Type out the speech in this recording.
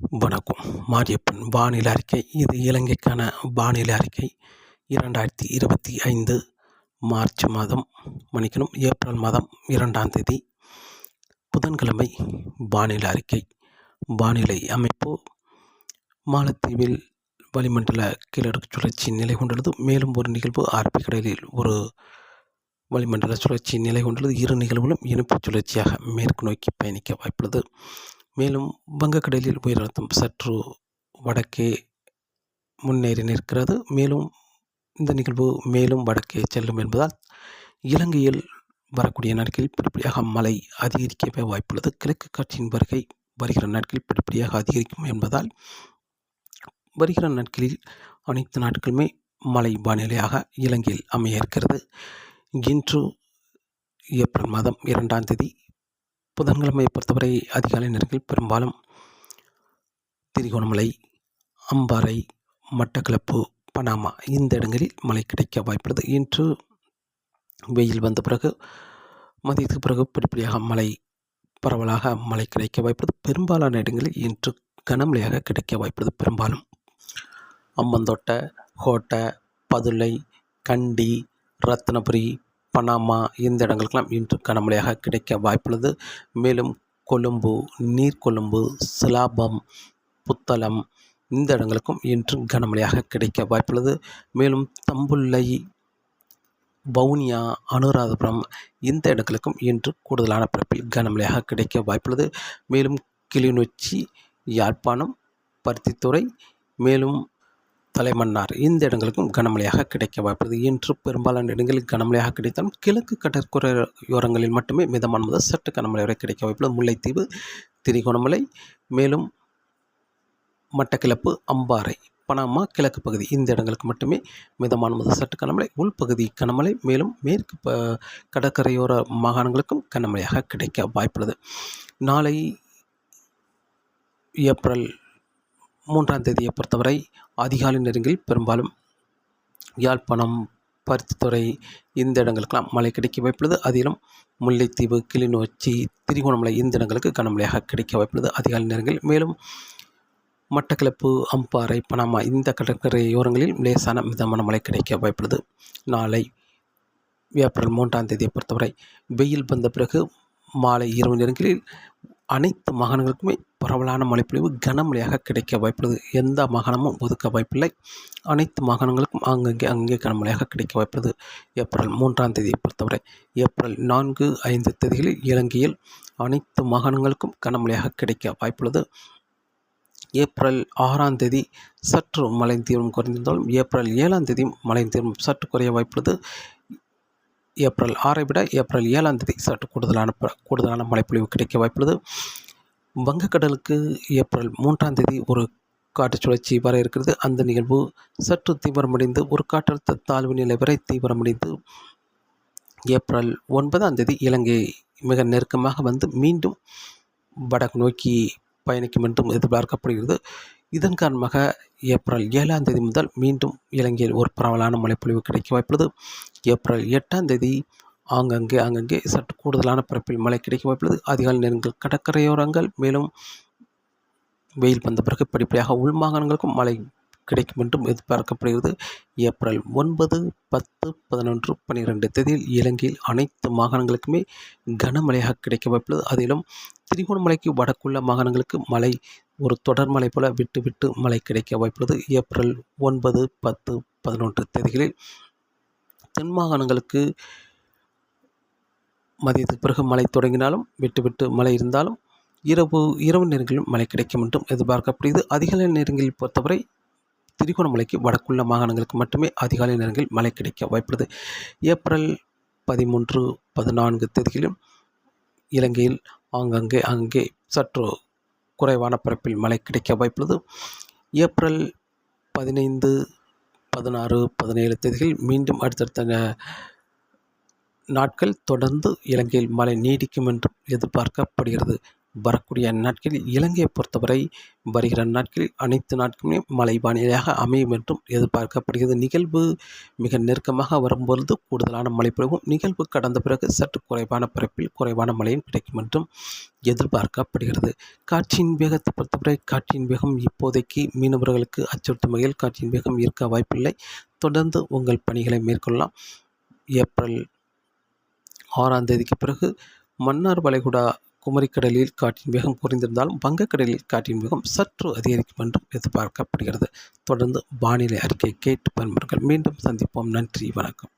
வணக்கம். மாரியப்பன் வானிலை அறிக்கை. இது இலங்கைக்கான வானிலை அறிக்கை. இரண்டாயிரத்தி இருபத்தி ஐந்து மார்ச் மாதம் மணிக்கணும் ஏப்ரல் மாதம் இரண்டாம் தேதி. புதன்கிழமை வானிலை அறிக்கை. வானிலை அமைப்பு மாலத்தீவில் வளிமண்டல கீழடுக்கு சுழற்சி நிலை கொண்டுள்ளது. மேலும் ஒரு நிகழ்வு அரபிக் கடலில் ஒரு வளிமண்டல சுழற்சி நிலை கொண்டுள்ளது. இரு நிகழ்வுகளும் இணைப்பு சுழற்சியாக மேற்கு நோக்கி பயணிக்க வாய்ப்புள்ளது. மேலும் வங்கக்கடலில் உயரழுத்தம் சற்று வடக்கே முன்னேறி நிற்கிறது. மேலும் இந்த நிகழ்வு மேலும் வடக்கே செல்லும் என்பதால் இலங்கையில் வரக்கூடிய நாட்களில் படிப்படியாக மழை அதிகரிக்கவே வாய்ப்புள்ளது. கிழக்கு காட்சியின் வருகை வருகிற நாட்களில் படிப்படியாக அதிகரிக்கும் என்பதால் வருகிற நாட்களில் அனைத்து நாட்களுமே மழை வானிலையாக இலங்கையில் அமைய இருக்கிறது. இன்று ஏப்ரல் மாதம் இரண்டாம் தேதி புதன்கிழமையை பொறுத்தவரை அதிகாலை நேரங்களில் பெரும்பாலும் திரிகோணமலை அம்பாறை மட்டக்களப்பு பனாமா இந்த இடங்களில் மழை கிடைக்க வாய்ப்புள்ளது. இன்று வெயில் வந்த பிறகு மதியத்துக்கு பிறகு படிப்படியாக மழை பரவலாக மழை கிடைக்க வாய்ப்புள்ளது. பெரும்பாலான இடங்களில் இன்று கனமழையாக கிடைக்க வாய்ப்புள்ளது. பெரும்பாலும் அம்மந்தோட்டை கோட்டை பதுளை கண்டி ரத்னபுரி பனாமா இந்த இடங்களுக்கெல்லாம் இன்று கனமழையாக கிடைக்க வாய்ப்புள்ளது. மேலும் கொழும்பு நீர்கொழும்பு சிலாபம் புத்தளம் இந்த இடங்களுக்கும் இன்று கனமழையாக கிடைக்க வாய்ப்புள்ளது. மேலும் தம்புள்ளை வவுனியா அனுராதபுரம் இந்த இடங்களுக்கும் இன்று கூடுதலான பரப்பில் கனமழையாக கிடைக்க வாய்ப்புள்ளது. மேலும் கிளிநொச்சி யாழ்ப்பாணம் பருத்தித்துறை மேலும் தலைமன்னார் இந்த இடங்களுக்கும் கனமழையாக கிடைக்க வாய்ப்புள்ளது. இன்று பெரும்பாலான இடங்களில் கனமழையாக கிடைத்தாலும் கிழக்கு கடற்கரையோரங்களில் மட்டுமே மிதமான முதல் சற்று கனமழை வரை கிடைக்க வாய்ப்புள்ளது. முல்லைத்தீவு திரிகோணமலை மேலும் மட்டக்கிளப்பு அம்பாறை பனாமா கிழக்கு பகுதி இந்த இடங்களுக்கு மட்டுமே மிதமான முதல் சற்று கனமழை உள்பகுதி கனமழை மேலும் மேற்கு ப கடற்கரையோர மாகாணங்களுக்கும் கனமழையாக கிடைக்க வாய்ப்புள்ளது. நாளை ஏப்ரல் மூன்றாம் தேதியை பொறுத்தவரை அதிகாலை நேரங்களில் பெரும்பாலும் யாழ்ப்பாணம் பருத்தித்துறை இந்த இடங்களுக்கெல்லாம் மழை கிடைக்க வாய்ப்புள்ளது. அதிலும் முல்லைத்தீவு கிளிநொச்சி திரிகோணமலை இந்த இடங்களுக்கு கனமழையாக கிடைக்க வாய்ப்புள்ளது. அதிகாலை நேரங்களில் மேலும் மட்டக்களப்பு அம்பாறை பனாமா இந்த கடற்கரையோரங்களில் லேசான மிதமான மழை கிடைக்க வாய்ப்புள்ளது. நாளை ஏப்ரல் மூன்றாம் தேதியை பொறுத்தவரை வெயில் வந்த பிறகு மாலை இரவு நேரங்களில் அனைத்து மாகாணங்களுக்குமே பரவலான மழைப்பொழிவு கனமழையாக கிடைக்க வாய்ப்புள்ளது. எந்த மாகாணமும் ஒதுக்க வாய்ப்பில்லை. அனைத்து மாகாணங்களுக்கும் அங்கங்கே அங்கே கனமழையாக கிடைக்க வாய்ப்புள்ளது. ஏப்ரல் மூன்றாம் தேதியை பொறுத்தவரை ஏப்ரல் நான்கு ஐந்து தேதிகளில் இலங்கையில் அனைத்து மாகாணங்களுக்கும் கனமழையாக கிடைக்க வாய்ப்புள்ளது. ஏப்ரல் ஆறாம் தேதி சற்று மழை தீவிரம் குறைந்திருந்தாலும் ஏப்ரல் ஏழாம் தேதி மழை தீவிரம் சற்று குறைய வாய்ப்புள்ளது. ஏப்ரல் ஆறை விட ஏப்ரல் ஏழாம் தேதி சற்று கூடுதலான கூடுதலான மழைப்பொழிவு கிடைக்க வாய்ப்புள்ளது. வங்கக்கடலுக்கு ஏப்ரல் மூன்றாம் தேதி ஒரு காற்று சுழற்சி வர இருக்கிறது. அந்த நிகழ்வு சற்று தீவிரமடைந்து ஒரு காற்றழுத்த தாழ்வு நிலை வரை தீவிரமடைந்து ஏப்ரல் ஒன்பதாம் தேதி இலங்கை மிக நெருக்கமாக வந்து மீண்டும் வடக்கு நோக்கி பயணிக்கும் என்றும் எதிர்பார்க்கப்படுகிறது. இதன் காரணமாக ஏப்ரல் ஏழாம் தேதி முதல் மீண்டும் இலங்கையில் ஒரு பரவலான மழைப்பொழிவு கிடைக்க வாய்ப்புள்ளது. ஏப்ரல் எட்டாம் தேதி ஆங்கங்கே அங்கங்கே சற்று கூடுதலான பரப்பில் மழை கிடைக்க வாய்ப்புள்ளது அதிகாலை நேரங்கள் கடற்கரையோரங்கள் மேலும் வெயில் வந்த பிறகு படிப்படியாக உள் மாகாணங்களுக்கும் மழை கிடைக்கும் என்றும் எதிர்பார்க்கப்படுகிறது. ஏப்ரல் ஒன்பது பத்து பதினொன்று பன்னிரெண்டு தேதியில் இலங்கையில் அனைத்து மாகாணங்களுக்குமே கனமழையாக கிடைக்க வாய்ப்புள்ளது அதிலும் திரிகோணமலைக்கு வடக்குள்ள மாகாணங்களுக்கு மழை ஒரு தொடர் மழை போல விட்டு விட்டு மழை கிடைக்க வாய்ப்புள்ளது ஏப்ரல் ஒன்பது பத்து பதினொன்று தேதிகளில் தென் மாகாணங்களுக்கு மதியத்துக்கு பிறகு மழை தொடங்கினாலும் விட்டு விட்டு மழை இருந்தாலும் இரவு இரவு நேரங்களில் மழை கிடைக்கும் என்றும் எதிர்பார்க்கப்படுகிறது. அதிகாலை நேரங்களில் பொறுத்தவரை திரிகோணமலைக்கு வடக்குள்ள மாகாணங்களுக்கு மட்டுமே அதிகாலை நேரங்களில் மழை கிடைக்க வாய்ப்புள்ளது. ஏப்ரல் பதிமூன்று பதினான்கு தேதிகளிலும் இலங்கையில் ஆங்கங்கே அங்கே சற்று குறைவான பரப்பில் மழை கிடைக்க வாய்ப்புள்ளது. ஏப்ரல் பதினைந்து பதினாறு பதினேழு தேதிகளில் மீண்டும் அடுத்தடுத்த நாட்கள் தொடர்ந்து இலங்கையில் மழை நீடிக்கும் என்றும் எதிர்பார்க்கப்படுகிறது. வரக்கூடிய நாட்களில் இலங்கையை பொறுத்தவரை வருகிற நாட்களில் அனைத்து நாட்களுமே மழை வானிலையாக அமையும் என்றும் எதிர்பார்க்கப்படுகிறது. நிகழ்வு மிக நெருக்கமாக வரும்பொழுது கூடுதலான மழை பொழிவும் நிகழ்வு கடந்த பிறகு சற்று குறைவான பரப்பில் குறைவான மழையும் கிடைக்கும் என்றும் எதிர்பார்க்கப்படுகிறது. காற்றின் வேகத்தை பொறுத்தவரை காற்றின் வேகம் இப்போதைக்கு மீனவர்களுக்கு அச்சுறுத்தும் வகையில் காற்றின் வேகம் இருக்க வாய்ப்பில்லை. தொடர்ந்து உங்கள் பணிகளை மேற்கொள்ளலாம். ஏப்ரல் ஆறாம் தேதிக்கு பிறகு மன்னார் வளைகுடா குமரிக்கடலில் காற்றின் வேகம் குறைந்திருந்தாலும் வங்கக்கடலில் காற்றின் வேகம் சற்று அதிகரிக்கும் என்றும் எதிர்பார்க்கப்படுகிறது. தொடர்ந்து வானிலை அறிக்கை கேட்டு பயன்பெறுங்கள். மீண்டும் சந்திப்போம். நன்றி. வணக்கம்.